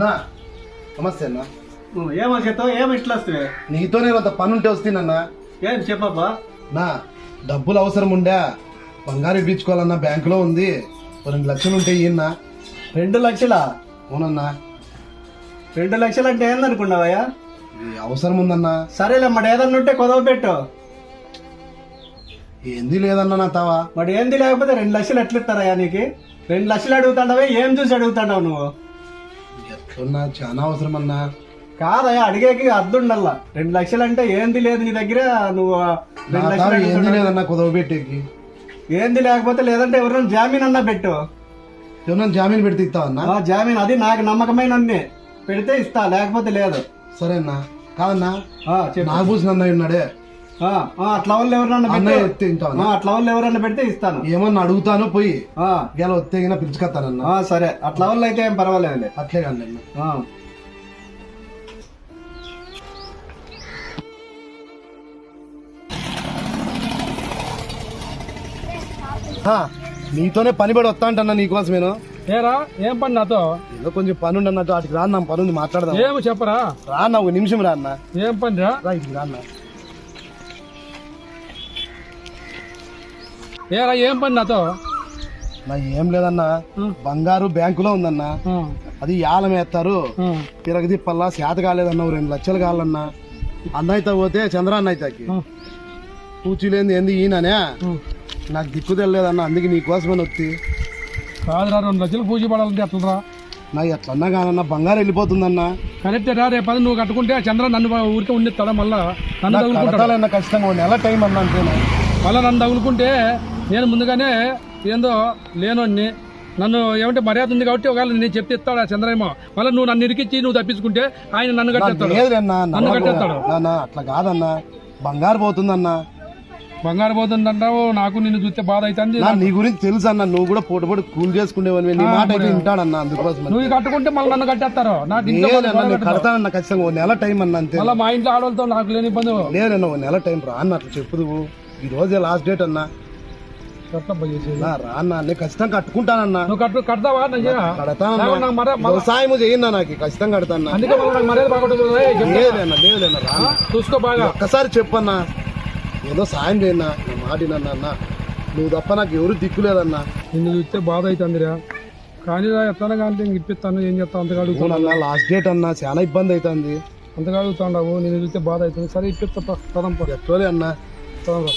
నా నమస్తే అన్న. ఏమో చేస్తావు ఏమి ఇట్లా వస్తే నీతో నేను అంత పని ఉంటే వస్తేనన్నా ఏం చెప్పబ్బా? నా డబ్బులు అవసరం ఉండే. బంగారు ఇప్పించుకోవాలన్నా బ్యాంకులో ఉంది. ఓ రెండు లక్షలు ఉంటే ఈయన రెండు లక్షలా? అవునన్నా. రెండు లక్షలు అంటే ఏందనుకున్నావయ్యా? ఇది అవసరం ఉందన్నా. సరేలే మరి ఏదన్నా ఉంటే కొదవ పెట్టు. ఏంది లేదన్నా నా తావా? మరి ఏంది లేకపోతే రెండు లక్షలు ఎట్లా ఇస్తారయ్యా నీకు? రెండు లక్షలు అడుగుతాండవే ఏం చూసి అడుగుతాండవు నువ్వు? ఎట్లున్నా చాలా అవసరం అన్నా కాదయ్యా అడిగేకి అద్దుండల్లా. రెండు లక్షలు అంటే ఏంది లేదు నీ దగ్గర? నువ్వు రెండు లక్షలు ఏంది అడుగుతున్నావు. లేదన్నా కుదవ పెట్టేకి? ఏంది లేకపోతే లేదంటే ఎవరైనా జామీన్ అన్నా పెట్టు. ఏమన్నా జామీన్ పెడితే ఇస్తావన్నా ఆ, జామీన్ అది నాకు నమ్మకమైన పెడితే ఇస్తా లేకపోతే లేదు. సరే అన్నా కాదన్నా ఆ, చెప్పు. నాగభూషణ ఉన్నాడే. అట్లా వాళ్ళు ఎవరన్నా పెడితే అట్లా వాళ్ళు ఎవరన్నా పెడితే ఇస్తాను. ఏమన్నా అడుగుతాను పోయి ఆ, ఇలా వస్తే గిన పిలుచుకొస్తానన్నా ఆ, సరే. అట్లా వాళ్ళు అయితే ఏం పర్వాలేదులే. అట్లే కానీ నీతోనే పని పడి వస్తా అంటన్నా నీకోసమేను. ఏరా ఏం పని నాతో? ఏదో కొంచెం పని ఉండి అన్నట్టు అటుకి రాన్న పని ఉంది మాట్లాడదాం. ఏమి చెప్పరా? రా అన్న ఒక నిమిషం రా అన్న. ఏం పని రా రాన్న ఏరా ఏం పని నాతో? నా ఏం లేదన్నా బంగారు బ్యాంకులో ఉందన్నా. అది యాలం వేస్తారు. ఆ, తిరగదిప్పల్లా శాత కాలేదన్నా రెండు లక్షలు కావాలన్నా. అన్నయితే పోతే చంద్ర అన్నయితకి ఆ, పూచిలేంది ఏంది ఈయననే. నాకు దిక్కు తెలియదన్నా అందుకే నీకోసమని వచ్చి కాదురా రెండు లక్షలు పూజ పడాలంటే ఎట్లరా నాకు ఎట్లన్నా కానన్నా బంగారు వెళ్ళిపోతుందన్నా. కరెక్టే రా రేపు అది నువ్వు కట్టుకుంటే చంద్ర నన్ను ఊరికే ఉండిస్తాడా మళ్ళా? ఖచ్చితంగా నెల టైం అన్నా అంతేనా? మళ్ళా నన్ను తగులుకుంటే నేను ముందుగానే ఏందో లేనోన్ని. నన్ను ఏమంటే మర్యాద ఉంది కాబట్టి ఒకవేళ నేను చెప్తే ఇస్తాడా చంద్రేమో మళ్ళీ నువ్వు నన్ను ఇరికిచ్చి నువ్వు తప్పించుకుంటే ఆయన నన్ను కట్టేస్తాడు. నన్ను కట్టేస్తాడు. అట్లా కాదన్నా. బంగారు పోతుందన్నా. బంగారు పోతుందంటావు నాకు నిన్ను చూస్తే బాధ అవుతుంది. నా గురించి తెలుసు అన్న. నువ్వు కూడా పోటీ పోటీ కూల్ చేసుకునేవని నీ మాట అయితే వింటాడన్నా అందుకోసం నువ్వు కట్టుకుంటే మళ్ళీ నన్ను కట్టేస్తారు. నాకు కడతానన్నా ఖచ్చితంగా. ఓ నెల టైం అన్న అంతే. మళ్ళీ మా ఇంట్లో ఆడవాళ్ళతో నాకు లేని ఇబ్బంది. లేదన్నా ఓ నెల టైం రా అన్న అట్లా చెప్పు ఈ రోజే లాస్ట్ డేట్ అన్నా. కట్టబ్బా చేసేది. నా రా అన్న నేను ఖచ్చితంగా కట్టుకుంటానన్నా. నువ్వు కట్టు కడతావా? మళ్ళా- వ్యవసాయం చేయన్నా నాకు ఖచ్చితంగా కడతానా అందుకే నాకు మర్యాద బాగుంటుంది లేదన్నా లేదన్నా రా. అన్న. చూసుకో బాగా. ఒక్కసారి చెప్పన్నా. ఏదో సాయం చేయన్నా నా మాట వినన్నా అన్న. నువ్వు తప్ప నాకు ఎవరు దిక్కు లేదన్నా. నిన్ను చూస్తే బాధ అవుతుందిరా. కానీ ఎట్లా కానీ ఇప్పిస్తాను ఏం చేస్తాను అంతగా అడుగుతాను అవునన్నా లాస్ట్ డేట్ అన్నా చాలా ఇబ్బంది అవుతుంది. అంతగా అడుగుతాండావు నేను చూస్తే బాధ అవుతుంది. సరే ఇప్పిస్తా పదంపా ఎట్లోలే అన్నా. పదంరా